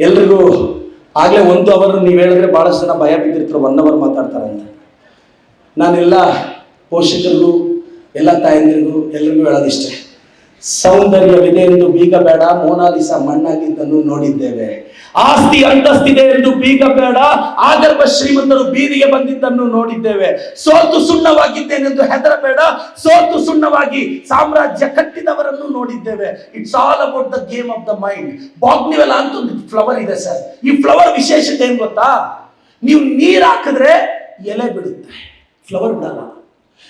ಎಲ್ರಿಗೂ ಆಗಲೇ ಒಂದು ಅವರ್ ನೀವು ಹೇಳಿದ್ರೆ ಭಾಳಷ್ಟು ಜನ ಭಯ ಬಿದ್ದಿರ್ತಾರೆ ಒನ್ ಅವರ್ ಮಾತಾಡ್ತಾರೆ ಅಂತ. ನಾನೆಲ್ಲ ಪೋಷಕರಿಗೂ, ಎಲ್ಲ ತಾಯಂದಿರಿಗೂ ಎಲ್ರಿಗೂ ಹೇಳೋದಿಷ್ಟೇ. ಸೌಂದರ್ಯವಿದೆ ಎಂದು ಬೀಗ ಬೇಡ ಮೋನಾಲಿಸ ಮಣ್ಣಾಗಿದ್ದನ್ನು ನೋಡಿದ್ದೇವೆ. ಆಸ್ತಿ ಅಂತಸ್ತಿದೆ ಎಂದು ಬೀಗ ಬೇಡ ಆಗರ್ಭ ಶ್ರೀಮಂತರು ಬೀದಿಗೆ ಬಂದಿದ್ದನ್ನು ನೋಡಿದ್ದೇವೆ. ಸೋತು ಸುಣ್ಣವಾಗಿದ್ದೇನೆಂದು ಹೆದರಬೇಡ, ಸೋತು ಸುಣ್ಣವಾಗಿ ಸಾಮ್ರಾಜ್ಯ ಕಟ್ಟಿದವರನ್ನು ನೋಡಿದ್ದೇವೆ. It's all about the game of the mind ಬಾಗ್ನಿವೆಲ್ಲ ಅಂತ ಒಂದು ಫ್ಲವರ್ ಇದೆ ಸರ್ ಈ ಫ್ಲವರ್ ವಿಶೇಷತೆ ಏನ್ ಗೊತ್ತಾ? ನೀವು ನೀರ್ ಹಾಕಿದ್ರೆ ಎಲೆ ಬಿಡುತ್ತೆ ಫ್ಲವರ್ ಬಿಡಲ್ಲ.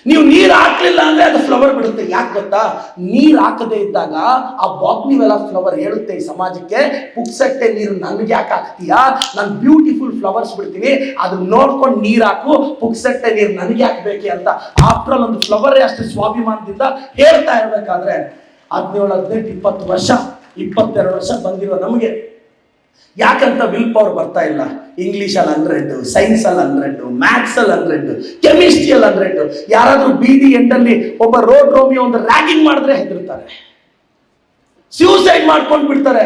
ನೀವು ನೀರು ಹಾಕ್ಲಿಲ್ಲ ಅಂದ್ರೆ ಅದು ಫ್ಲವರ್ ಬಿಡುತ್ತೆ. ಯಾಕೆ ಗೊತ್ತಾ? ನೀರು ಹಾಕದೇ ಇದ್ದಾಗ ಆ ಬಾಗ್ನಿವೆಲ್ಲ ಫ್ಲವರ್ ಹೇಳುತ್ತೆ ಈ ಸಮಾಜಕ್ಕೆ. ಪುಕ್ಸಟ್ಟೆ ನೀರು ನನ್ಗೆ ಯಾಕೆ ಹಾಕ್ತೀಯಾ? ನಾನು ಬ್ಯೂಟಿಫುಲ್ ಫ್ಲವರ್ಸ್ ಬಿಡ್ತೀನಿ. ಅದನ್ನ ನೋಡ್ಕೊಂಡು ನೀರು ಹಾಕು. ಪುಕ್ಸಟ್ಟೆ ನೀರು ನನಗೆ ಹಾಕ್ಬೇಕೆ ಅಂತ. ಆಫ್ಟರ್ ಆಲ್ ಒಂದು ಫ್ಲವರ್ ಅಷ್ಟು ಸ್ವಾಭಿಮಾನದಿಂದ ಹೇಳ್ತಾ ಇರ್ಬೇಕಾದ್ರೆ ಹದಿನೇಳು, ಹದಿನೆಂಟು, ಇಪ್ಪತ್ತು ವರ್ಷ, ಇಪ್ಪತ್ತೆರಡು ವರ್ಷ ಬಂದಿರೋ ನಮಗೆ. ಯಾಕಂತ ವಿಲ್ ಪವರ್ ಬರ್ತಾ ಇಲ್ಲ? ಇಂಗ್ಲೀಷಲ್ಲಿ ಹಂಡ್ರೆಡ್ ಸೈನ್ಸಲ್ಲಿ ಹಂಡ್ರೆಡ್ ಮ್ಯಾಥ್ಸಲ್ಲಿ ಹಂಡ್ರೆಡ್ ಕೆಮಿಸ್ಟ್ರಿಯಲ್ಲಿ ಹಂಡ್ರೆಡ್ ಯಾರಾದರೂ ಬೀದಿ ಎಂಡಲ್ಲಿ ಒಬ್ಬ ರೋಡ್ ರೋಮಿ ಒಂದು ರ್ಯಾಗಿಂಗ್ ಮಾಡಿದ್ರೆ ಹೆದರ್ತಾರೆ ಸ್ಯೂಸೈಡ್ ಮಾಡ್ಕೊಂಡು ಬಿಡ್ತಾರೆ.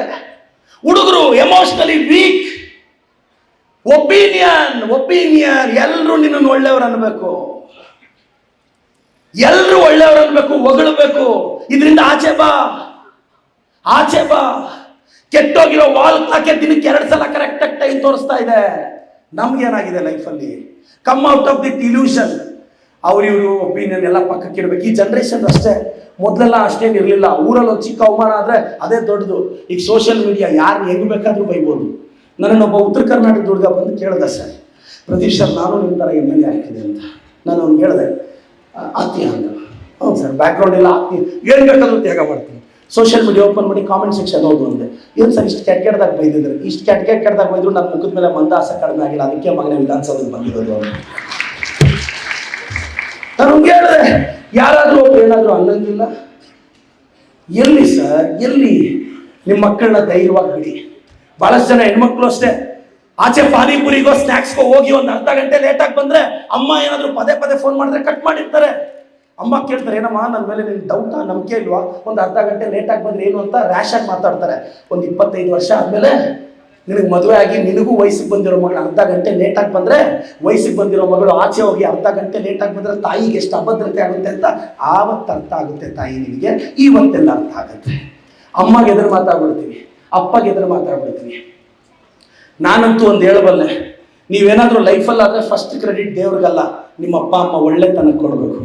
ಹುಡುಗರು ಎಮೋಷನಲಿ ವೀಕ್ ಒಪಿನಿಯನ್ ಒಪಿನಿಯನ್ ಎಲ್ಲರೂ ನಿನ್ನನ್ನು ಒಳ್ಳೆಯವ್ರು ಅನ್ಬೇಕು. ಎಲ್ಲರೂ ಒಳ್ಳೆಯವ್ರು ಅನ್ಬೇಕು, ಹೊಗಳಬೇಕು. ಇದರಿಂದ ಆಚೆ ಬಾ. ಆಚೆ ಬಾ. ಕೆಟ್ಟೋಗಿರೋ ವಾಲ್ ಕ್ಲಾಕೆ ದಿನಕ್ಕೆ ಎರಡು ಸಲ ಕರೆಕ್ಟಾಗಿ ಟೈಮ್ ತೋರಿಸ್ತಾ ಇದೆ. ನಮ್ಗೇನಾಗಿದೆ ಲೈಫಲ್ಲಿ come out of the illusion ಅವರಿವರು opinion ಎಲ್ಲ ಪಕ್ಕಕ್ಕೆ ಇಡಬೇಕು. ಈ ಜನ್ರೇಷನ್ ಅಷ್ಟೇ, ಮೊದಲೆಲ್ಲ ಅಷ್ಟೇನು ಇರಲಿಲ್ಲ. ಊರಲ್ಲಿ ಒಂದು ಚಿಕ್ಕ ಅವಮಾನ ಆದರೆ ಅದೇ ದೊಡ್ಡದು. ಈಗ ಸೋಷಿಯಲ್ ಮೀಡಿಯಾ ಯಾರು ಹೆಂಗ್ ಬೇಕಾದರೂ ಬೈಬೋದು. ನನ್ನನ್ನೊಬ್ಬ ಉತ್ತರ ಕರ್ನಾಟಕದ ಹುಡುಗ ಬಂದು ಕೇಳಿದೆ ಸರ್. ಪ್ರದೀಶ್ ಸರ್, ನಾನು ನಿಮ್ಮ ಥರ ಎಂ ಎಲ್ ಎ ಆಗ್ತಿದೆ ಅಂತ. ನಾನು ಅವ್ನು ಹೇಳಿದೆ ಆಗ್ತೀಯ ಅಂದ ಹೌದು ಸರ್ ಬ್ಯಾಕ್ಗ್ರೌಂಡ್ ಎಲ್ಲ ಆಗ್ತೀನಿ ಏನು ಬೇಕಾದರೂ ತ್ಯಾಗ ಮಾಡ್ತೀನಿ. ಸೋಷಿಯಲ್ ಮೀಡಿಯಾ ಓಪನ್ ಮಾಡಿ ಕಾಮೆಂಟ್ ಸೆಕ್ಷನ್ ಹೌದು ಅಂದೆ. ಏನು ಸರ್ ಇಷ್ಟು ಕೆಟ್ಟ ಕೆಟ್ಟದಾಗ ಬೈದಿದ್ರು? ಇಷ್ಟು ಕೆಟ್ಟ ಕೆಟ್ಟ ಕೆಟ್ಟದಾಗ ಬೈದ್ರು ನನ್ನ ಮುಖದ ಮೇಲೆ ಮಂದಾಸ ಕಡಿಮೆ ಆಗಿಲ್ಲ. ಅದಕ್ಕೆ ಮಗನೇ ವಿಧಾನಸೌಧಕ್ಕೆ ಬಂದಿರೋದು. ನಾನು ಹೇಳಿದೆ, ಯಾರಾದರೂ ಒಬ್ರು ಏನಾದರೂ ಅನ್ನಂಗಿಲ್ಲ ಎಲ್ಲಿ ಸರ್ ಎಲ್ಲಿ ನಿಮ್ಮ ಮಕ್ಕಳನ್ನ ಧೈರ್ಯವಾಗಿ ಬಿಡಿ. ಬಹಳಷ್ಟು ಜನ ಹೆಣ್ಮಕ್ಳು ಅಷ್ಟೇ. ಆಚೆ ಪಾನಿಪುರಿಗೋ ಸ್ನ್ಯಾಕ್ಸ್ಗೋ ಹೋಗಿ ಒಂದು ಅರ್ಧ ಗಂಟೆ ಲೇಟಾಗಿ ಬಂದ್ರೆ ಅಮ್ಮ ಏನಾದರೂ ಪದೇ ಪದೇ ಫೋನ್ ಮಾಡಿದ್ರೆ ಕಟ್ ಮಾಡಿರ್ತಾರೆ. ಅಮ್ಮ ಕೇಳ್ತಾರೆ, ಏನಮ್ಮ ನನ್ನ ಮೇಲೆ ನಿನ್ ಡೌಟಾ ನಂಬಿಕೆ ಇಲ್ವಾ? ಒಂದು ಅರ್ಧ ಗಂಟೆ ಲೇಟಾಗಿ ಬಂದ್ರೆ ಏನು ಅಂತ ರ್ಯಾಶ್ ಆಗಿ ಮಾತಾಡ್ತಾರೆ. ಒಂದು ಇಪ್ಪತ್ತೈದು ವರ್ಷ ಆದಮೇಲೆ ನಿನಗೆ ಮದುವೆ ಆಗಿ ನಿನಗೂ ವಯಸ್ಸಿಗೆ ಬಂದಿರೋ ಮಗಳು ಅರ್ಧ ಗಂಟೆ ಲೇಟಾಗಿ ಬಂದರೆ ವಯಸ್ಸಿಗೆ ಬಂದಿರೋ ಮಗಳು ಆಚೆ ಹೋಗಿ ಅರ್ಧ ಗಂಟೆ ಲೇಟಾಗಿ ಬಂದರೆ ತಾಯಿಗೆ ಎಷ್ಟು ಅಭದ್ರತೆ ಆಗುತ್ತೆ ಅಂತ ಆವತ್ತು ಅರ್ಥ ಆಗುತ್ತೆ ತಾಯಿ ನಿನಗೆ. ಇವತ್ತೆಲ್ಲ ಅರ್ಥ ಆಗುತ್ತೆ. ಅಮ್ಮಗೆ ಎದುರು ಮಾತಾಡ್ಬಿಡ್ತೀವಿ ಅಪ್ಪಗೆ ಎದುರು ಮಾತಾಡ್ಬಿಡ್ತೀನಿ. ನಾನಂತೂ ಒಂದು ಹೇಳಬಲ್ಲೆ, ನೀವೇನಾದರೂ ಲೈಫಲ್ಲಾದರೆ ಫಸ್ಟ್ ಕ್ರೆಡಿಟ್ ದೇವ್ರಿಗಲ್ಲ, ನಿಮ್ಮ ಅಪ್ಪ, ಅಮ್ಮ ಒಳ್ಳೆತನಕ್ಕೆ ಕೊಡಬೇಕು.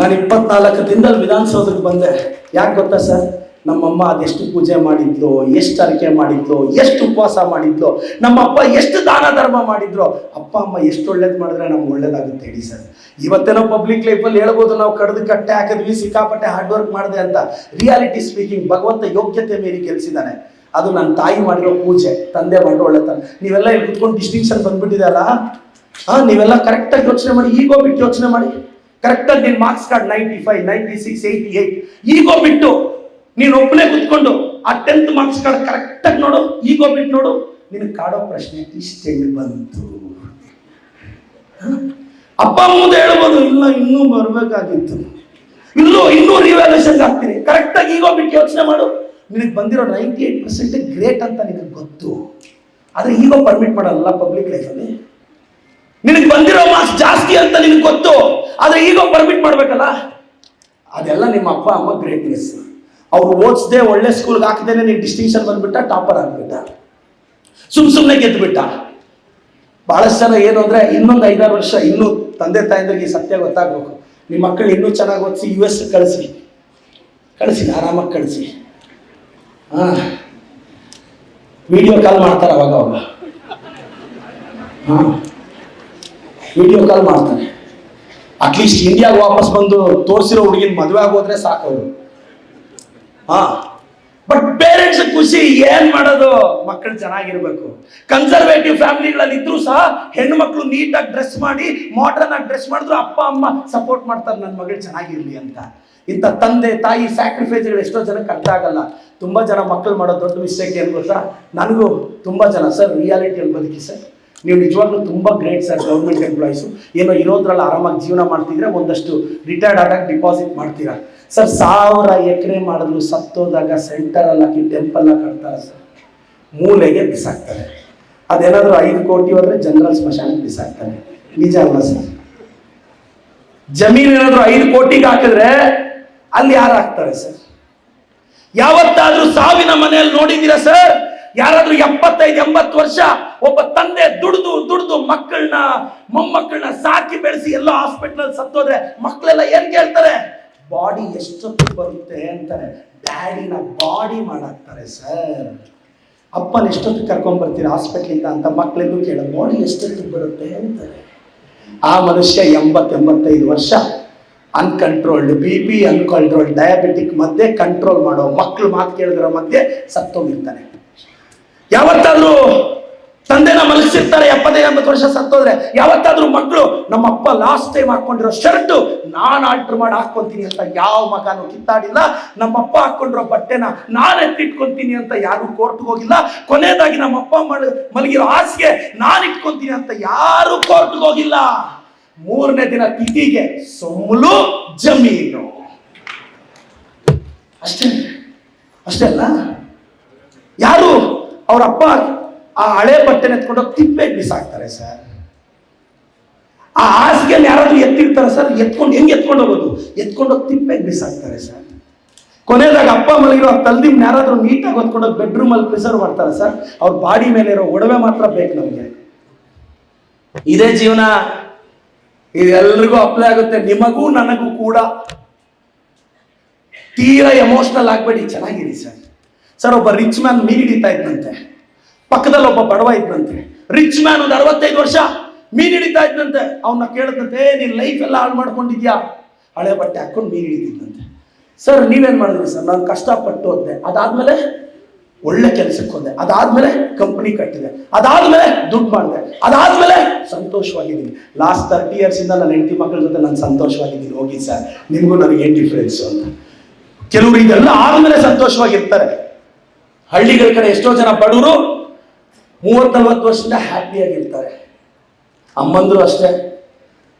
ನಾನು ಇಪ್ಪತ್ನಾಲ್ಕು ದಿನದಲ್ಲಿ ವಿಧಾನಸೌಧಕ್ಕೆ ಬಂದೆ. ಯಾಕೆ ಗೊತ್ತಾ ಸರ್? ನಮ್ಮಮ್ಮ ಅದೆಷ್ಟು ಪೂಜೆ ಮಾಡಿದ್ಲು, ಎಷ್ಟು ಅರಿಕೆ ಮಾಡಿದ್ಲು, ಎಷ್ಟು ಉಪವಾಸ ಮಾಡಿದ್ಲು, ನಮ್ಮಪ್ಪ ಎಷ್ಟು ದಾನ ಧರ್ಮ ಮಾಡಿದ್ರು ಅಪ್ಪ, ಅಮ್ಮ ಎಷ್ಟು ಒಳ್ಳೇದು ಮಾಡಿದ್ರೆ ನಮ್ಗೆ ಒಳ್ಳೇದಾಗುತ್ತೆ ಹೇಳಿ ಸರ್. ಇವತ್ತೇನೋ ಪಬ್ಲಿಕ್ ಲೈಫಲ್ಲಿ ಹೇಳ್ಬೋದು ನಾವು ಕಡ್ದು ಕಟ್ಟೆ ಹಾಕಿದ್ವಿ, ಸಿಕ್ಕಾಪಟ್ಟೆ ಹಾರ್ಡ್ ವರ್ಕ್ ಮಾಡಿದೆ ಅಂತ. ರಿಯಾಲಿಟಿ ಸ್ಪೀಕಿಂಗ್ ಭಗವಂತ ಯೋಗ್ಯತೆ ಮೀರಿ ಕೆಲ್ಸಿದ್ದಾನೆ ಅದು ನನ್ನ ತಾಯಿ ಮಾಡಿರೋ ಪೂಜೆ, ತಂದೆ ಮಾಡಿರೋ ಒಳ್ಳೆತನ ನೀವೆಲ್ಲ ಇಲ್ಲಿ ಕುತ್ಕೊಂಡು ಡಿಸ್ಟಿಂಕ್ಷನ್ ಬಂದ್ಬಿಟ್ಟಿದೆಯಲ್ಲ ಹಾಂ, ನೀವೆಲ್ಲ ಕರೆಕ್ಟಾಗಿ ಯೋಚನೆ ಮಾಡಿ, ಈಗೋ ಬಿಟ್ಟು ಯೋಚನೆ ಮಾಡಿ. ಕರೆಕ್ಟಾಗಿ ನಿನ್ನ marks card ninety five ninety six eighty eight ego ಬಿಟ್ಟು ನೀನು ಒಬ್ಬನೇ ಕುತ್ಕೊಂಡು ಆ ಟೆಂತ್ ಮಾರ್ಕ್ಸ್ ಕಾರ್ಡ್ ಕರೆಕ್ಟಾಗಿ ನೋಡು, ಈಗೋ ಬಿಟ್ಟು ನೋಡು, ನಿನಗೆ ಕಾಡೋ ಪ್ರಶ್ನೆ ಇಷ್ಟೆಂಗ್ ಬಂತು? ಅಪ್ಪ ಮುಂದೆ ಹೇಳ್ಬೋದು, ಇಲ್ಲ, ಇನ್ನೂ ಬರಬೇಕಾಗಿತ್ತು. ಇಲ್ಲೂ, ಇನ್ನೂ ರಿವ್ಯಾಲ್ಯೂಷನ್ ಆಗ್ತೀನಿ. ಕರೆಕ್ಟಾಗಿ ಈಗೋ ಬಿಟ್ಟು ಯೋಚನೆ ಮಾಡು. ನಿನಗೆ ಬಂದಿರೋ ನೈಂಟಿ ಏಟ್ ಪರ್ಸೆಂಟ್ ಗ್ರೇಟ್ ಅಂತ ನಿನಗೆ ಗೊತ್ತು. ಆದರೆ ಈಗೋ ಪರ್ಮಿಟ್ ಮಾಡಲ್ಲ ಪಬ್ಲಿಕ್ ಲೈಫಲ್ಲಿ ನಿನಗೆ ಬಂದಿರೋ ಮಾರ್ಕ್ಸ್ ಜಾಸ್ತಿ ಅಂತ ನಿನಗೆ ಗೊತ್ತು. ಆದರೆ ಈಗ ಪರ್ಮಿಟ್ ಮಾಡಬೇಕಲ್ಲ? ಅದೆಲ್ಲ ನಿಮ್ಮ ಅಪ್ಪ, ಅಮ್ಮ ಗ್ರೇಟ್ನೆಸ್ ಅವ್ರು ಓದಿಸ್ದೆ ಒಳ್ಳೆ ಸ್ಕೂಲ್ಗೆ ಹಾಕಿದೇನೆ ನೀನು ಡಿಸ್ಟಿಂಕ್ಷನ್ ಬಂದ್ಬಿಟ್ಟ ಟಾಪರ್ ಆಗ್ಬಿಟ್ಟ. ಸುಮ್ ಸುಮ್ಮನೆ ಗೆದ್ದುಬಿಟ್ಟ ಭಾಳಷ್ಟು ಜನ ಏನು ಅಂದ್ರೆ ಇನ್ನೊಂದು ಐದಾರು ವರ್ಷ, ಇನ್ನೂ ತಂದೆ ತಾಯಂದ್ರಿಗೆ ಈ ಸತ್ಯ ಗೊತ್ತಾಗಬೇಕು. ನಿಮ್ಮ ಮಕ್ಕಳು ಇನ್ನೂ ಚೆನ್ನಾಗಿ ಓದಿಸಿ ಯು ಎಸ್ ಕಳಿಸಿ. ಕಳಿಸಿ, ಆರಾಮಾಗಿ ಕಳಿಸಿ. ಹಾಂ. ವಿಡಿಯೋ ಕಾಲ್ ಮಾಡ್ತಾರೆ ಅವಾಗ ಅವಾಗ ಹಾಂ. ವಿಡಿಯೋ ಕಾಲ್ ಮಾಡ್ತಾನೆ. ಅಟ್ಲೀಸ್ಟ್ ಇಂಡಿಯಾಗೆ ವಾಪಸ್ ಬಂದು ತೋರಿಸಿರೋ ಹುಡುಗಿನ ಮದುವೆ ಆಗೋದ್ರೆ ಸಾಕು ಅವರು. ಹಾ. ಬಟ್ ಪೇರೆಂಟ್ಸ್ ಖುಷಿ ಏನ್ ಮಾಡೋದು? ಮಕ್ಕಳು ಚೆನ್ನಾಗಿರ್ಬೇಕು. ಕನ್ಸರ್ವೇಟಿವ್ ಫ್ಯಾಮಿಲಿಗಳಲ್ಲಿ ಇದ್ರೂ ಸಹ ಹೆಣ್ಣು ಮಕ್ಕಳು ನೀಟಾಗಿ ಡ್ರೆಸ್ ಮಾಡಿ ಮಾಡರ್ನ್ ಆಗಿ ಡ್ರೆಸ್ ಮಾಡಿದ್ರು ಅಪ್ಪ, ಅಮ್ಮ ಸಪೋರ್ಟ್ ಮಾಡ್ತಾರೆ ನನ್ನ ಮಗಳು ಚೆನ್ನಾಗಿರ್ಲಿ ಅಂತ. ಇಂಥ ತಂದೆ, ತಾಯಿ ಸ್ಯಾಕ್ರಿಫೈಸ್ಗಳು ಎಷ್ಟೋ ಜನಕ್ಕೆ ಅರ್ಥ ಆಗಲ್ಲ. ತುಂಬ ಜನ ಮಕ್ಕಳು ಮಾಡೋ ದೊಡ್ಡ ಮಿಸ್ಟೇಕ್ ಏನು ಗೊತ್ತಾ? ನನಗೂ ತುಂಬ ಜನ. ಸರ್ ರಿಯಾಲಿಟಿಯಲ್ಲಿ ಬದುಕಿ ಸರ್ ನೀವು ನಿಜವಾಗ್ಲೂ ತುಂಬ ಗ್ರೇಟ್ ಸರ್ ಗೌರ್ಮೆಂಟ್ ಎಂಪ್ಲಾಯೀಸು ಏನೋ ಇರೋದ್ರಲ್ಲಿ ಆರಾಮಾಗಿ ಜೀವನ ಮಾಡ್ತಿದ್ರೆ ಒಂದಷ್ಟು ರಿಟೈರ್ಡ್ ಆದಾಗ ಡಿಪಾಸಿಟ್ ಮಾಡ್ತೀರಾ? ಸರ್ ಸಾವಿರ ಎಕರೆ ಮಾಡಿದ್ರು ಸತ್ತೋದಾಗ ಸೆಂಟರಲ್ಲಿ ಹಾಕಿ ಟೆಂಪಲ್ ಕಟ್ತಾರೆ ಸರ್ ಮೂಲೆಗೆ ಬಿಸಾಕ್ತಾರೆ. ಅದೇನಾದರೂ ಐದು ಕೋಟಿ ಹೋದ್ರೆ ಜನರಲ್ ಸ್ಮಶಾನಕ್ಕೆ ಬಿಸಾಕ್ತಾರೆ. ನಿಜ ಅಲ್ಲ ಸರ್ ಜಮೀನು ಏನಾದರೂ ಐದು ಕೋಟಿಗೆ ಹಾಕಿದ್ರೆ ಅಲ್ಲಿ ಯಾರು ಹಾಕ್ತಾರೆ ಸರ್ ಯಾವತ್ತಾದರೂ ಸಾವಿನ ಮನೆಯಲ್ಲಿ ನೋಡಿದ್ದೀರಾ ಸರ್ ಯಾರಾದ್ರೂ ಎಪ್ಪತ್ತೈದು, ಎಂಬತ್ತು ವರ್ಷ ಒಬ್ಬ ತಂದೆ ದುಡ್ದು ದುಡ್ದು ಮಕ್ಕಳನ್ನ, ಮೊಮ್ಮಕ್ಕಳನ್ನ ಸಾಕಿ ಬೆಳೆಸಿ ಎಲ್ಲ ಹಾಸ್ಪಿಟಲ್ ಸತ್ತೋದ್ರೆ ಮಕ್ಕಳೆಲ್ಲ ಏನ್ ಕೇಳ್ತಾರೆ? ಬಾಡಿ ಎಷ್ಟೊತ್ತು ಬರುತ್ತೆ? ಅಂತಾರೆ. ಡ್ಯಾಡಿನ ಬಾಡಿ ಮಾಡಾಕ್ತಾರೆ ಸರ್ ಅಪ್ಪನ ಎಷ್ಟೊತ್ತು ಕರ್ಕೊಂಡ್ ಬರ್ತೀರಾ ಹಾಸ್ಪಿಟ್ಲಿಂದ ಅಂತ ಮಕ್ಕಳಿಗೂ ಕೇಳ. ಬಾಡಿ ಎಷ್ಟೊತ್ತು ಬರುತ್ತೆ? ಅಂತಾರೆ. ಆ ಮನುಷ್ಯ ಎಂಬತ್ ಎಂಬತ್ತೈದು ವರ್ಷ uncontrolled B P uncontrolled diabetic ಮಧ್ಯೆ ಕಂಟ್ರೋಲ್ ಮಾಡೋ ಮಕ್ಕಳು ಮಾತು ಕೇಳಿದ್ರ ಮಧ್ಯೆ ಸತ್ತೋಗಿರ್ತಾನೆ. ಯಾವತ್ತಾದ್ರೂ ತಂದೆನ ಮಲಗಿಸಿರ್ತಾರೆ ಎಪ್ಪತ್ತೈದು ಎಂಬತ್ತು ವರ್ಷ ಸತ್ತೋದ್ರೆ, ಯಾವತ್ತಾದ್ರೂ ಮಕ್ಕಳು ನಮ್ಮಪ್ಪ ಲಾಸ್ಟ್ ಟೈಮ್ ಹಾಕೊಂಡಿರೋ ಶರ್ಟ್ ನಾನ್ ಆಲ್ಟರ್ ಮಾಡಿ ಹಾಕೊಂತೀನಿ ಅಂತ ಯಾವ ಮಗನೂ ಕಿತ್ತಾಡಿಲ್ಲ. ನಮ್ಮಪ್ಪ ಹಾಕೊಂಡಿರೋ ಬಟ್ಟೆನ ನಾನು ಎತ್ತಿಟ್ಕೊಂತೀನಿ ಅಂತ ಯಾರು ಕೋರ್ಟ್ ಹೋಗಿಲ್ಲ. ಕೊನೆಯದಾಗಿ ನಮ್ಮಪ್ಪ ಮಲ ಮಲಗಿರೋ ಹಾಸಿಗೆ ನಾನು ಇಟ್ಕೊಂತೀನಿ ಅಂತ ಯಾರು ಕೋರ್ಟ್ಗೆ ಹೋಗಿಲ್ಲ. ಮೂರನೇ ದಿನ ತಿಥಿಗೆ ಸೊಮ್ಮಲು ಜಮೀನು. ಅಷ್ಟೇ ಅಷ್ಟೇ ಅಲ್ಲ? ಯಾರು ಅವ್ರ ಅಪ್ಪ ಆ ಹಳೆ ಬಟ್ಟೆನ ಎತ್ಕೊಂಡು ತಿಪ್ಪೆ ಬಿಸಾಕ್ತಾರೆ ಸರ್. ಆ ಹಾಸಿಗೆಯಲ್ಲಿ ಯಾರಾದ್ರೂ ಎತ್ತಿರ್ತಾರೆ ಸರ್, ಎತ್ಕೊಂಡು ಹೆಂಗೆ ಎತ್ಕೊಂಡು ಹೋಗೋದು? ಎತ್ಕೊಂಡೋಗಿ ತಿಪ್ಪೆ ಬಿಸಾಕ್ತಾರೆ ಸರ್. ಕೊನೆಯದಾಗ ಅಪ್ಪ ಮಲಗಿರೋ ತಲ್ದಿಮ್ ಯಾರಾದ್ರೂ ನೀಟಾಗಿ ಹೊತ್ಕೊಂಡು ಬೆಡ್ರೂಮ್ ಅಲ್ಲಿ ಪ್ರಿಸರ್ವ್ ಮಾಡ್ತಾರೆ ಸರ್? ಅವ್ರ ಬಾಡಿ ಮೇಲೆ ಇರೋ ಒಡವೆ ಮಾತ್ರ ಬೇಕು ನಮಗೆ. ಇದೇ ಜೀವನ. ಇದೆಲ್ರಿಗೂ ಅಪ್ಲೈ ಆಗುತ್ತೆ, ನಿಮಗೂ ನನಗೂ ಕೂಡ. ತೀರಾ ಎಮೋಷನಲ್ ಆಗಬೇಡಿ, ಚೆನ್ನಾಗಿರಿ ಸರ್. ಸರ್ ಒಬ್ಬ ರಿಚ್ ಮ್ಯಾನ್ ಮೀನ್ ಹಿಡಿತಾ ಇದ್ದಂತೆ ಪಕ್ಕದಲ್ಲಿ ಒಬ್ಬ ಬಡವ ಇದ್ದಂತೆ ರಿಚ್ ಮ್ಯಾನ್ ಒಂದು ಅರವತ್ತೈದು ವರ್ಷ ಮೀನ್ ಹಿಡಿತಾ ಇದ್ದಂತೆ ಅವನ್ನ ಕೇಳಿದಂತೆ "ಏ, ನಿನ್ ಲೈಫ್ ಎಲ್ಲ ಹಾಳು ಮಾಡ್ಕೊಂಡಿದ್ಯಾ? ಹಳೆ ಬಟ್ಟೆ ಹಾಕೊಂಡು ಮೀನ್ ಹಿಡಿದಿದ್ದಂತೆ ಸರ್ ನೀವೇನು ಮಾಡಿದ್ರಿ ಸರ್? ನಾನು ಕಷ್ಟಪಟ್ಟು ಹೋದೆ. ಅದಾದ್ಮೇಲೆ ಒಳ್ಳೆ ಕೆಲಸಕ್ಕೆ ಹೋದೆ. ಅದಾದ್ಮೇಲೆ ಕಂಪ್ನಿ ಕಟ್ಟಿದೆ. ಅದಾದ್ಮೇಲೆ ದುಡ್ಡು ಮಾಡಿದೆ. ಅದಾದ್ಮೇಲೆ ಸಂತೋಷವಾಗಿದ್ದೀನಿ. ಲಾಸ್ಟ್ ತರ್ಟಿ ಇಯರ್ಸ್ ಇಂದ ನನ್ನ ಹೆಂಡತಿ ಮಕ್ಕಳ ಜೊತೆ ನಾನು ಸಂತೋಷವಾಗಿದ್ದೀನಿ. ಹೋಗಿ ಸರ್ ನಿಮಗೂ ನನಗೆ ಏನು ಡಿಫ್ರೆನ್ಸ್ ಅಂತ. ಕೆಲವರು ಇದೆಲ್ಲ ಆದ್ಮೇಲೆ ಸಂತೋಷವಾಗಿರ್ತಾರೆ. ಹಳ್ಳಿಗಳ ಕಡೆ ಎಷ್ಟೋ ಜನ ಬಡವರು ಮೂವತ್ ನಲ್ವತ್ತು ವರ್ಷದಿಂದ ಹ್ಯಾಪಿಯಾಗಿರ್ತಾರೆ ಅಮ್ಮಂದರು ಅಷ್ಟೇ.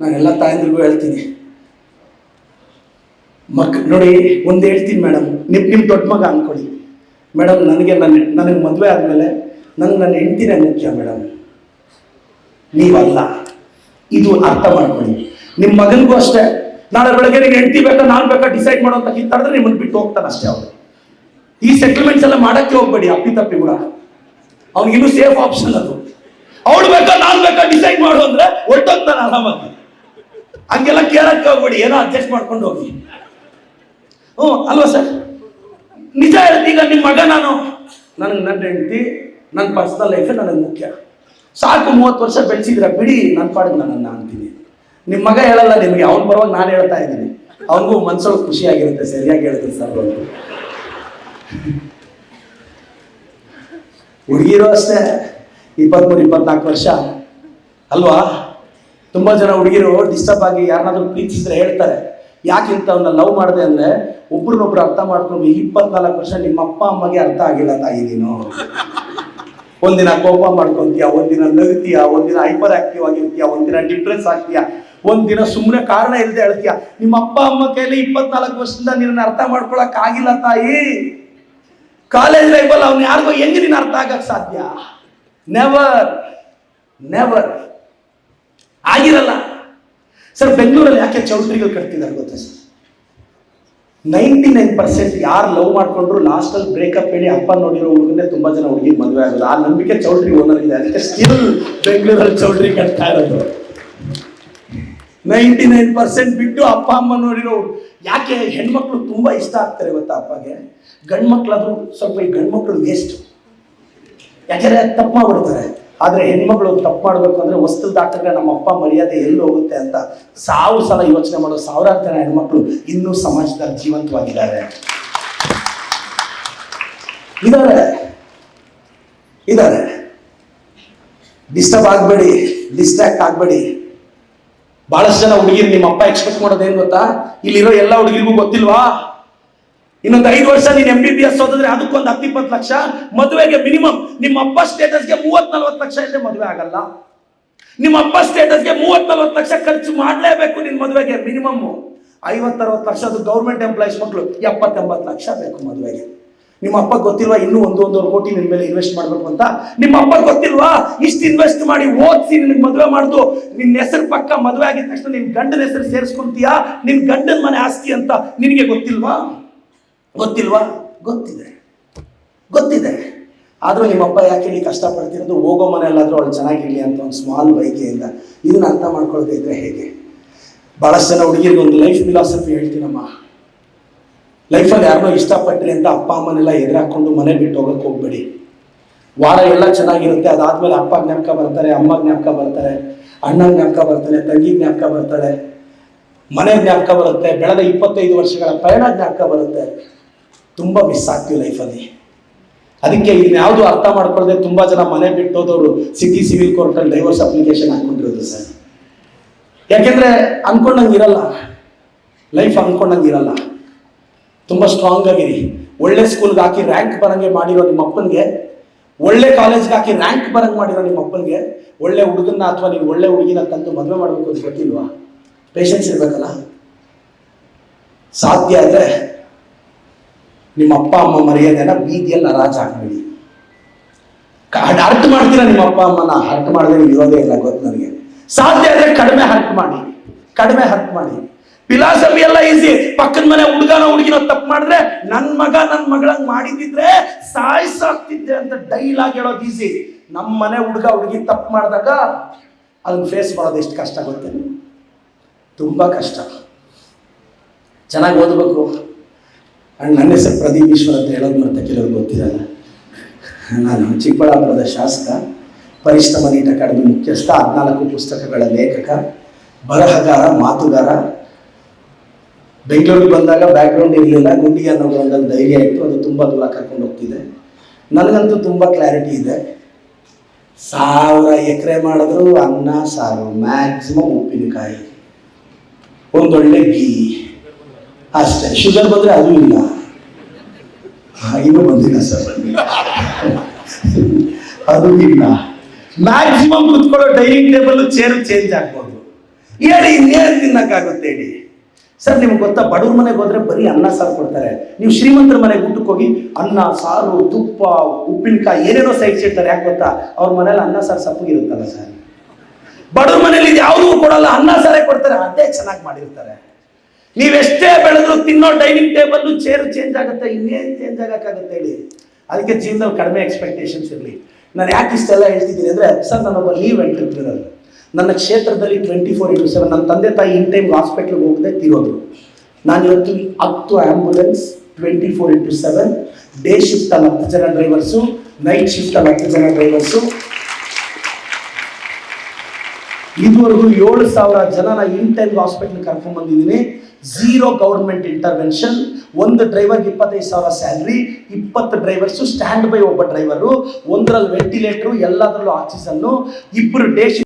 ನಾನೆಲ್ಲ ತಾಯಂದ್ರಿಗೂ ಹೇಳ್ತೀನಿ. ಮಕ್, ನೋಡಿ, ಒಂದು ಹೇಳ್ತೀನಿ ಮೇಡಮ್ ನಿಮ್ ನಿಮ್ ದೊಡ್ಡ ಮಗ ಅನ್ಕೊಳ್ಳಿ. ಮೇಡಮ್ ನನಗೆ ನನ್ನ, ನನಗೆ ಮದುವೆ ಆದಮೇಲೆ ನನಗೆ ನನ್ನ ಹೆಂಡತಿನೇ ಮುಖ್ಯ ಮೇಡಮ್ ನೀವಲ್ಲ. ಇದು ಅರ್ಥ ಮಾಡ್ಕೊಳ್ಳಿ. ನಿಮ್ಮ ಮಗನಿಗೂ ಅಷ್ಟೇ. ನಾಳೆ ಬೆಳಗ್ಗೆ ನಿಂಗೆ ಹೆಂಡತಿ ಬೇಕಾ, ನಾನು ಬೇಕಾ ಡಿಸೈಡ್ ಮಾಡೋಂತ ಕಿತ್ತಾಡಿದ್ರೆ ನಿಮ್ಮನ್ನು ಬಿಟ್ಟು ಹೋಗ್ತಾನೆ ಅಷ್ಟೇ ಅವನು. ಈ ಸೆಟಲ್ಮೆಂಟ್ಸ್ ಎಲ್ಲ ಮಾಡಕ್ಕೆ ಹೋಗ್ಬೇಡಿ, ಅಪ್ಪಿ ತಪ್ಪಿ ಕೂಡ. ಅವ್ನಿಗಿನ್ನೂ ಸೇಫ್ ಆಪ್ಷನ್ ಅದು. ಅವಳು ಬೇಕಾ, ನಾನು ಬೇಕಾ ಡಿಸೈಡ್ ಮಾಡು ಅಂದ್ರೆ ಹೊರಟೋಗ್ತಾನೆ ಆರಾಮಾಗಿ. ಹಂಗೆಲ್ಲ ಕೇಳಕ್ಕೆ ಹೋಗ್ಬೇಡಿ, ಏನೋ ಅಡ್ಜಸ್ಟ್ ಮಾಡ್ಕೊಂಡು ಹೋಗಿ. ಹ್ಞೂ, ಅಲ್ವಾ ಸರ್ ನಿಜ ಹೇಳ್ತಿ ಈಗ ನಿಮ್ಮ ಮಗ ನಾನು, ನನಗೆ ನನ್ನ ಹೆಂಡತಿ, ನನ್ನ ಪರ್ಸನಲ್ ಲೈಫ್ ನನಗೆ ಮುಖ್ಯ. ಸಾಕು, ಮೂವತ್ತು ವರ್ಷ ಬೆಳೆಸಿದ್ರೆ ಬಿಡಿ ನನ್ನ ಪಾಡಿಗೆ ನನ್ನನ್ನು ಅಂತೀನಿ. ನಿಮ್ಮ ಮಗ ಹೇಳಲ್ಲ, ನಿಮಗೆ ಅವ್ನು ಪರವಾಗಿ ನಾನು ಹೇಳ್ತಾ ಇದ್ದೀನಿ. ಅವನಿಗೂ ಮನ್ಸೊಳಗೆ ಖುಷಿಯಾಗಿರುತ್ತೆ ಸರಿಯಾಗಿ ಹೇಳ್ತೀನಿ ಸರ್ ಅವರು. ಹುಡುಗಿರು ಅಷ್ಟೇ, ಇಪ್ಪತ್ಮೂರು, ಇಪ್ಪತ್ನಾಲ್ಕು ವರ್ಷ. ಅಲ್ವಾ? ತುಂಬಾ ಜನ ಹುಡುಗಿರು ಡಿಸ್ಟರ್ಬ್ ಆಗಿ ಯಾರನ್ನಾದ್ರೂ ಪ್ರೀತಿಸಿದ್ರೆ ಹೇಳ್ತಾರೆ. ಯಾಕೆ ಇಂಥವನ್ನ ಲವ್ ಮಾಡಿದೆ ಅಂದ್ರೆ ಒಬ್ರನ್ನೊಬ್ರು ಅರ್ಥ ಮಾಡ್ಕೊಂಡು ಇಪ್ಪತ್ನಾಲ್ಕು ವರ್ಷ ನಿಮ್ಮ ಅಪ್ಪ, ಅಮ್ಮಗೆ ಅರ್ಥ ಆಗಿಲ್ಲ ತಾಯಿ ನೀನು. ಒಂದಿನ ಕೋಪ ಮಾಡ್ಕೊಂತೀಯ, ಒಂದಿನ ನಗ್ತೀಯ, ಒಂದಿನ ಹೈಪರ್ ಆಕ್ಟಿವ್ ಆಗಿರ್ತೀಯ, ಒಂದಿನ ಡಿಪ್ರೆಸ್ ಆಗ್ತೀಯ, ಒಂದಿನ ಸುಮ್ಮನೆ ಕಾರಣ ಇಲ್ಲದೆ ಹೇಳ್ತೀಯ ನಿಮ್ಮ ಅಪ್ಪ, ಅಮ್ಮ ಕೈಲಿ ಇಪ್ಪತ್ನಾಲ್ಕು ವರ್ಷದಿಂದ ನಿನ್ನ ಅರ್ಥ ಮಾಡ್ಕೊಳಕ್ ಆಗಿಲ್ಲ ತಾಯಿ. ಕಾಲೇಜ್ ಲೈಫಲ್ಲಿ ಅವ್ನು ಯಾರಿಗೋ ಹೆಂಗೆ ನೀನು ಅರ್ಥ ಆಗಕ್ ಸಾಧ್ಯ? ನೆವರ್ ನೆವರ್ ಆಗಿರಲ್ಲ. ಸರ್ ಬೆಂಗಳೂರಲ್ಲಿ ಯಾಕೆ ಚೌಲ್ಟ್ರಿಗಳು ಕಟ್ತಿದ್ದಾರೆ ಗೊತ್ತಾ ಸರ್ ನೈಂಟಿ ನೈನ್ ಪರ್ಸೆಂಟ್ ಯಾರು ಲವ್ ಮಾಡ್ಕೊಂಡ್ರು ಲಾಸ್ಟಲ್ಲಿ ಬ್ರೇಕಪ್ ಹೇಳಿ ಅಪ್ಪ ನೋಡಿರೋ ಹುಡುಗನೇ ತುಂಬಾ ಜನ ಹುಡುಗಿ ಮದುವೆ ಆಗೋದು. ಆ ನಂಬಿಕೆ ಚೌಲ್ಟ್ರಿ ಓನರ್ ಇದೆ. ಅದಕ್ಕೆ ಸ್ಟಿಲ್ ಬೆಂಗಳೂರಲ್ಲಿ ಚೌಲ್ಟ್ರಿ ಕಟ್ತಾ ಇರೋದು. ನೈಂಟಿ ನೈನ್ ಪರ್ಸೆಂಟ್ ಬಿಟ್ಟು ಅಪ್ಪ ಅಮ್ಮ ನೋಡಿರೋ ಯಾಕೆ ಹೆಣ್ಮಕ್ಳು ತುಂಬಾ ಇಷ್ಟ ಆಗ್ತಾರೆ ಗೊತ್ತಾ ಅಪ್ಪಗೆ? ಗಂಡು ಸ್ವಲ್ಪ ಈ ಗಂಡು ಮಕ್ಕಳು ವೇಸ್ಟ್ ಯಾಕೆಂದ್ರೆ ತಪ್ಪು ಮಾಡ್ಬಿಡ್ತಾರೆ. ಆದ್ರೆ ಹೆಣ್ಮಕ್ಳು ತಪ್ಪು ಮಾಡಬೇಕು ಅಂದ್ರೆ ವಸ್ತು ದಾಟಿದ್ರೆ ನಮ್ಮ ಅಪ್ಪ ಮರ್ಯಾದೆ ಎಲ್ಲಿ ಹೋಗುತ್ತೆ ಅಂತ ಸಾವು ಸಲ ಯೋಚನೆ ಮಾಡೋ ಸಾವಿರಾರು ಜನ ಹೆಣ್ಮಕ್ಳು ಇನ್ನೂ ಸಮಾಜದಲ್ಲಿ ಜೀವಂತವಾಗಿದ್ದಾರೆ. ಇದ್ದಾರೆ. ಇದ್ದಾರೆ. ಡಿಸ್ಟರ್ಬ್ ಆಗಬೇಡಿ. ಡಿಸ್ಟ್ರಾಕ್ಟ್ ಆಗಬೇಡಿ. ಬಹಳಷ್ಟು ಜನ ಹುಡುಗಿರು ನಿಮ್ಮ ಅಪ್ಪ ಎಕ್ಸ್ಪೆಕ್ಟ್ ಮಾಡೋದು ಏನ್ ಗೊತ್ತಾ? ಇಲ್ಲಿರೋ ಎಲ್ಲ ಹುಡುಗಿರಿಗೂ ಗೊತ್ತಿಲ್ವಾ? ಇನ್ನೊಂದು ಐದು ವರ್ಷ ನೀನು ಎಂ ಬಿ ಬಿ ಎಸ್ ಓದಿದ್ರೆ ಅದಕ್ಕೊಂದು ಹತ್ತು ಇಪ್ಪತ್ತು ಲಕ್ಷ, ಮದುವೆಗೆ ಮಿನಿಮಮ್ ನಿಮ್ಮ ಅಪ್ಪ ಸ್ಟೇಟಸ್ಗೆ ಮೂವತ್ ನಲ್ವತ್ತು ಲಕ್ಷ ಇಲ್ಲದೆ ಮದುವೆ ಆಗಲ್ಲ. ನಿಮ್ಮ ಅಪ್ಪ ಸ್ಟೇಟಸ್ಗೆ ಮೂವತ್ ನಲ್ವತ್ತು ಲಕ್ಷ ಖರ್ಚು ಮಾಡಲೇಬೇಕು ನಿನ್ನ ಮದುವೆಗೆ ಮಿನಿಮಮ್ ಐವತ್ತರವತ್ತು ಲಕ್ಷ ಅದು ಗೌರ್ಮೆಂಟ್ ಎಂಪ್ಲಾಯೀಸ್ ಮಕ್ಕಳು ಎಪ್ಪತ್ತೆಂಬತ್ತು ಲಕ್ಷ ಬೇಕು ಮದುವೆಗೆ. ನಿಮ್ಮ ಅಪ್ಪ ಗೊತ್ತಿಲ್ವಾ ಇನ್ನೂ ಒಂದು ಒಂದೂವರೆ ಕೋಟಿ ನಿನ್ನ ಮೇಲೆ ಇನ್ವೆಸ್ಟ್ ಮಾಡಬೇಕು ಅಂತ? ನಿಮ್ಮ ಅಪ್ಪ ಗೊತ್ತಿಲ್ವಾ? ಇಷ್ಟು ಇನ್ವೆಸ್ಟ್ ಮಾಡಿ ಓದಿಸಿ ನಿನಗೆ ಮದುವೆ ಮಾಡುದು. ನಿನ್ನ ಹೆಸರು ಪಕ್ಕ ಮದುವೆ ಆಗಿದ ತಕ್ಷಣ ನಿನ್ನ ಗಂಡನ ಹೆಸರು ಸೇರಿಸ್ಕೊಂತೀಯಾ? ನಿನ್ನ ಗಂಡನ ಮನೆ ಆಸ್ತಿ ಅಂತ ನಿನಗೆ ಗೊತ್ತಿಲ್ವಾ? ಗೊತ್ತಿಲ್ವಾ? ಗೊತ್ತಿದೆ. ಗೊತ್ತಿದೆ. ಆದರೂ ನಿಮ್ಮಪ್ಪ ಯಾಕೆ ನೀ ಕಷ್ಟಪಡ್ತಿರೋದು? ಹೋಗೋ ಮನೆಯಲ್ಲಾದರೂ ಅವಳು ಚೆನ್ನಾಗಿರ್ಲಿ ಅಂತ ಒಂದು ಸ್ಮಾಲ್ ಬೈಕೆಯಿಂದ ಇದನ್ನ ಅರ್ಥ ಮಾಡ್ಕೊಳ್ತಿದ್ರೆ ಹೇಗೆ? ಭಾಳಷ್ಟು ಜನ ಹುಡುಗಿರಿಗೆ ಒಂದು ಲೈಫ್ ಫಿಲಾಸಫಿ ಹೇಳ್ತೀನಮ್ಮ. ಲೈಫಲ್ಲಿ ಯಾರನ್ನೋ ಇಷ್ಟಪಟ್ರಿ ಅಂತ ಅಪ್ಪ, ಅಮ್ಮನೆಲ್ಲ ಎದುರಾಕೊಂಡು ಮನೆ ಬಿಟ್ಟು ಹೋಗಕ್ಕೆ ಹೋಗ್ಬೇಡಿ. ವಾರ ಎಲ್ಲ ಚೆನ್ನಾಗಿರುತ್ತೆ, ಅದಾದ್ಮೇಲೆ ಅಪ್ಪ ಜ್ಞಾಪಕ ಬರ್ತಾರೆ, ಅಮ್ಮ ಜ್ಞಾಪಕ ಬರ್ತಾರೆ, ಅಣ್ಣ ಜ್ಞಾಪಕ ಬರ್ತಾರೆ, ತಂಗಿ ಜ್ಞಾಪಕ ಬರ್ತಾಳೆ ಮನೆ ಜ್ಞಾಪಕ ಬರುತ್ತೆ, ಬೆಳೆದ ಇಪ್ಪತ್ತೈದು ವರ್ಷಗಳ ಪಯಣ ಜ್ಞಾಪಕ ಬರುತ್ತೆ. ತುಂಬ ಮಿಸ್ ಆಗ್ತೀವಿ ಲೈಫಲ್ಲಿ. ಅದಕ್ಕೆ ಇನ್ಯಾವುದು ಅರ್ಥ ಮಾಡ್ಕೊಳ್ಳದೆ ತುಂಬ ಜನ ಮನೆ ಬಿಟ್ಟೋದವರು ಸಿಟಿ ಸಿವಿಲ್ ಕೋರ್ಟಲ್ಲಿ ಡೈವರ್ಸ್ ಅಪ್ಲಿಕೇಶನ್ ಹಾಕೊಂಡಿರೋದು ಸರ್. ಯಾಕೆಂದ್ರೆ ಅನ್ಕೊಂಡಂಗೆ ಇರಲ್ಲ. ಲೈಫ್ ಅನ್ಕೊಂಡಂಗೆ ಇರಲ್ಲ. ತುಂಬ ಸ್ಟ್ರಾಂಗ್ ಆಗಿರಿ. ಒಳ್ಳೆ ಸ್ಕೂಲ್ಗೆ ಹಾಕಿ ರ್ಯಾಂಕ್ ಬರಂಗೆ ಮಾಡಿರೋ ನಿಮ್ಮ ಅಪ್ಪನಿಗೆ, ಒಳ್ಳೆ ಕಾಲೇಜ್ಗೆ ಹಾಕಿ ರ್ಯಾಂಕ್ ಬರಂಗೆ ಮಾಡಿರೋ ನಿಮ್ಮ ಅಪ್ಪನಿಗೆ, ಒಳ್ಳೆ ಹುಡುಗನ್ನ ಅಥವಾ ನೀವು ಒಳ್ಳೆ ಹುಡುಗಿನ ತಂದು ಮದುವೆ ಮಾಡಬೇಕು ಅಂತ ಗೊತ್ತಿಲ್ವಾ? ಪೇಷನ್ಸ್ ಇರಬೇಕಲ್ಲ. ಸಾಧ್ಯ ಆದರೆ ನಿಮ್ಮ ಅಪ್ಪ, ಅಮ್ಮ ಮರ್ಯಾದೆನ ಬೀದಿಯಲ್ಲಿ ಹರಾಜು ಹಾಕಬೇಡಿ ಹರ್ಟ್ ಮಾಡ್ತೀರಾ ನಿಮ್ಮ ಅಪ್ಪ, ಅಮ್ಮನ? ಹರ್ಟ್ ಮಾಡಿದ್ರೆ ಇರೋದೇ ಇಲ್ಲ ಗೊತ್ತು ನನಗೆ. ಸಾಧ್ಯ ಆದರೆ ಕಡಿಮೆ ಹರ್ಟ್ ಮಾಡಿ. ಕಡಿಮೆ ಹರ್ಟ್ ಮಾಡಿ. ಫಿಲಾಸಫಿ ಎಲ್ಲ ಈಸಿ ಪಕ್ಕದ ಮನೆ ಹುಡುಗನ ಹುಡುಗಿನ ತಪ್ಪು ಮಾಡಿದ್ರೆ ನನ್ನ ಮಗ ನನ್ನ ಮಗಳಂಗ್ ಮಾಡಿದಿದ್ರೆ ಸಾಯಿಸಾಗ್ತಿದ್ದೆ ಅಂತ ಡೈಲಾಗ್ ಹೇಳೋದು ಈಸಿ ನಮ್ಮ ಮನೆ ಹುಡುಗ ಹುಡುಗಿ ತಪ್ಪು ಮಾಡಿದಾಗ ಅದನ್ನ ಫೇಸ್ ಮಾಡೋದು ಎಷ್ಟು ಕಷ್ಟ ಆಗುತ್ತೆ ತುಂಬ ಕಷ್ಟ. ಚೆನ್ನಾಗಿ ಓದಬೇಕು. ಅಣ್ಣ ನನ್ನ ಹೆಸರು ಪ್ರದೀಪ್ ಈಶ್ವರ್ ಅಂತ ಹೇಳೋದು ಮತ್ತೆ ಕೆಲವರು ಗೊತ್ತಿರಲ್ಲ. ನಾನು ಚಿಕ್ಕಬಳ್ಳಾಪುರದ ಶಾಸಕ, ಪರಿಶ್ರಮ ನೀಟ್ ಅಕಾಡೆಮಿ ಮುಖ್ಯಸ್ಥ, ಹದಿನಾಲ್ಕು ಪುಸ್ತಕಗಳ ಲೇಖಕ, ಬರಹಗಾರ, ಮಾತುಗಾರ ಬೆಂಗಳೂರಿಗೆ ಬಂದಾಗ ಬ್ಯಾಕ್ಗ್ರೌಂಡ್ ಇರಲಿಲ್ಲ. ಗುಂಡಿಗೆ ಅನ್ನೋ ಒಂದೊಂದು ಧೈರ್ಯ ಇತ್ತು. ಅದು ತುಂಬ ದೂರ ಕರ್ಕೊಂಡು ಹೋಗ್ತಿದೆ. ನನಗಂತೂ ತುಂಬ ಕ್ಲಾರಿಟಿ ಇದೆ. ಸಾವಿರ ಎಕರೆ ಮಾಡಿದ್ರು ಅನ್ನ, ಸಾರು ಮ್ಯಾಕ್ಸಿಮಮ್ ಉಪ್ಪಿನಕಾಯಿ. ಒಂದೊಳ್ಳೆ ಘೀ. ಅಷ್ಟೇ. ಶುಗರ್ ಬಂದರೆ ಅದು ಇಲ್ಲ. ಇನ್ನೂ ಬಂದಿಲ್ಲ ಸರ್ ಅದು ಇಲ್ಲ. ಮ್ಯಾಕ್ಸಿಮಮ್ ಕುತ್ಕೊಳ್ಳೋ ಡೈನಿಂಗ್ ಟೇಬಲ್ ಚೇರ್ ಚೇಂಜ್ ಆಗ್ಬೋದು. ಹೇಳಿ ಇನ್ನೇನು ತಿನ್ನಕ್ಕಾಗುತ್ತೆ ಹೇಳಿ. ಸರ್, ನಿಮ್ಗೆ ಗೊತ್ತಾ, ಬಡವ್ರ ಮನೆಗೆ ಹೋದ್ರೆ ಬರೀ ಅನ್ನ ಸಾರು ಕೊಡ್ತಾರೆ. ನೀವು ಶ್ರೀಮಂತರ ಮನೆಗೆ ಊಟಕ್ಕೆ ಹೋಗಿ ಅನ್ನ, ಸಾರು, ತುಪ್ಪ, ಉಪ್ಪಿನಕಾಯಿ, ಏನೇನೋ ಸೈಡ್ಸ್ ಇರ್ತಾರೆ ಯಾಕೆ ಗೊತ್ತಾ? ಅವ್ರ ಮನೇಲಿ ಅನ್ನ, ಸಾರು ಸಪ್ಪಗಿರುತ್ತಲ್ಲ ಸರ್? ಬಡವ್ರ ಮನೇಲಿ ಇದು ಯಾವುದೂ ಕೊಡಲ್ಲ, ಅನ್ನ, ಸಾರೇ ಕೊಡ್ತಾರೆ, ಅದೇ ಚೆನ್ನಾಗಿ ಮಾಡಿರ್ತಾರೆ. ನೀವೆಷ್ಟೇ ಬೆಳೆದ್ರು ತಿನ್ನೋ ಡೈನಿಂಗ್ ಟೇಬಲ್ ಚೇರ್ ಚೇಂಜ್ ಆಗುತ್ತೆ, ಇನ್ನೇನು ಚೇಂಜ್ ಆಗಕ್ಕಾಗುತ್ತೆ ಹೇಳಿ. ಅದಕ್ಕೆ ಜೀವನದಲ್ಲಿ ಕಡಿಮೆ ಎಕ್ಸ್ಪೆಕ್ಟೇಷನ್ಸ್ ಇರಲಿ. ನಾನು ಯಾಕೆ ಇಷ್ಟೆಲ್ಲ ಹೇಳ್ತಿದ್ದೀನಿ ಅಂದರೆ, ಸರ್, ನಾನೊಬ್ಬ ಲೀವ್ ಎಂಟ್ರಿಪ್ರಿನರ್ ನನ್ನ ಕ್ಷೇತ್ರದಲ್ಲಿ ಟ್ವೆಂಟಿ ಫೋರ್ ಇಂಟು ಸೆವೆನ್ ನನ್ನ ತಂದೆ ತಾಯಿ ಇನ್ ಟೈಮ್ ಹಾಸ್ಪಿಟ್ಲಿಗೆ ಹೋಗದೆ ತಿರೋದ್ರು. ನಾನು ಇವತ್ತು ಹತ್ತು ambulance twenty four into seven day ಶಿಫ್ಟಲ್ಲಿ ಹತ್ತು ಜನ ಡ್ರೈವರ್ಸು ನೈಟ್ ಶಿಫ್ಟಲ್ಲಿ ಹತ್ತು ಜನ ಡ್ರೈವರ್ಸು ಇದುವರೆಗೂ ಏಳು ಸಾವಿರ ಜನನ ಇನ್ ಟೈಮ್ ಹಾಸ್ಪಿಟ್ಲ್ ಕರ್ಕೊಂಡು ಬಂದಿದ್ದೀನಿ. ಝೀರೋ ಗೌರ್ಮೆಂಟ್ ಇಂಟರ್ವೆನ್ಷನ್ ಒಂದು ಡ್ರೈವರ್ಗೆ ಇಪ್ಪತ್ತೈದು ಸಾವಿರ ಸ್ಯಾಲ್ರಿ ಇಪ್ಪತ್ತು ಡ್ರೈವರ್ಸು ಸ್ಟ್ಯಾಂಡ್ ಬೈ ಒಬ್ಬ ಡ್ರೈವರು ಒಂದರಲ್ಲಿ ವೆಂಟಿಲೇಟ್ರು ಎಲ್ಲದರಲ್ಲೂ ಆಕ್ಸಿಜನ್ನು ಇಬ್ಬರು ಡೇ